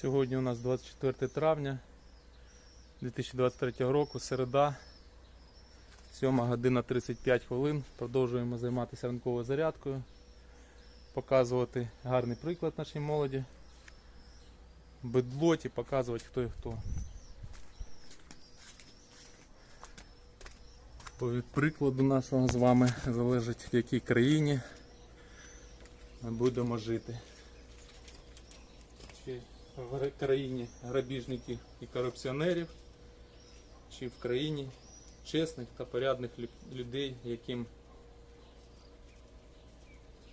Сьогодні у нас 24 травня 2023 року, середа, 7 година 35 хвилин. Продовжуємо займатися ранковою зарядкою, показувати гарний приклад нашій молоді, бедлоті, показувати хто і хто. Бо від прикладу нашого з вами залежить в якій країні ми будемо жити. В країні грабіжників і корупціонерів, чи в країні чесних та порядних людей, яким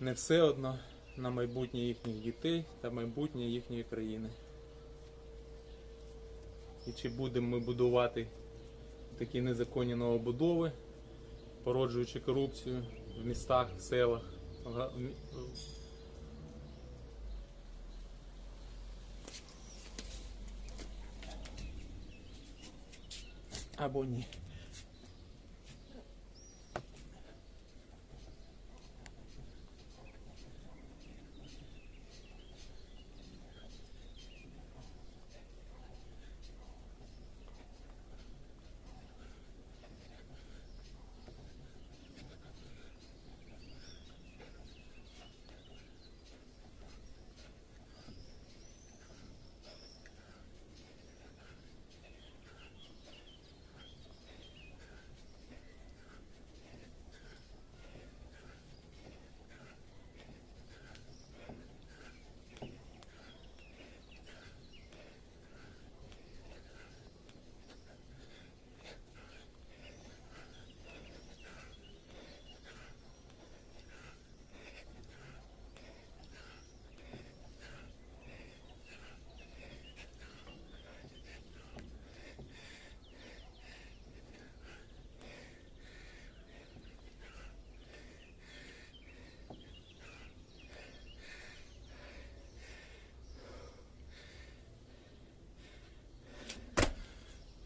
не все одно на майбутнє їхніх дітей та майбутнє їхньої країни. І чи будемо ми будувати такі незаконні новобудови, породжуючи корупцію в містах, селах, в мі- Carboni.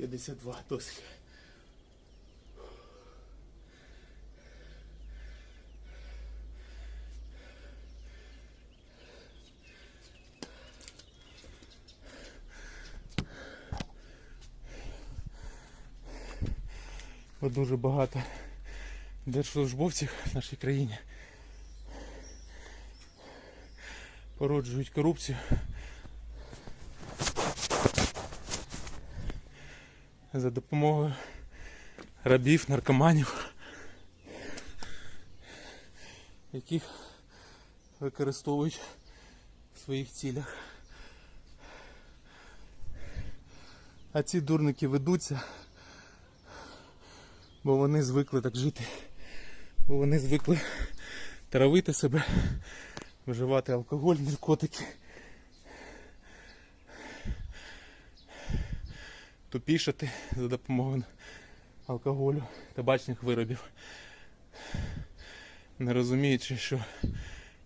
52 досить. Бо дуже багато держслужбовців в нашій країні породжують корупцію. За допомогою рабів, наркоманів, яких використовують в своїх цілях. А ці дурники ведуться, бо вони звикли так жити. Бо вони звикли травити себе, вживати алкоголь, наркотики. Тупішати за допомогою алкоголю, табачних виробів. Не розуміючи, що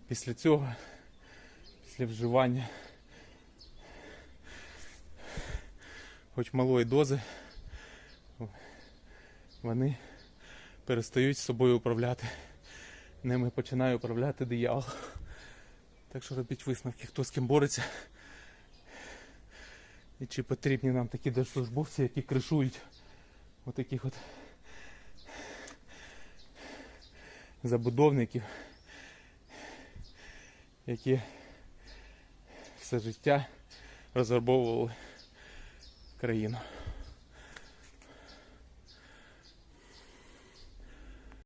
після цього, після вживання, хоч малої дози, вони перестають собою управляти. Ними починає управляти диявол. Так що робіть висновки, хто з ким бореться. І чи потрібні нам такі держслужбовці, які кришують отаких от забудовників, які все життя розграбовували країну.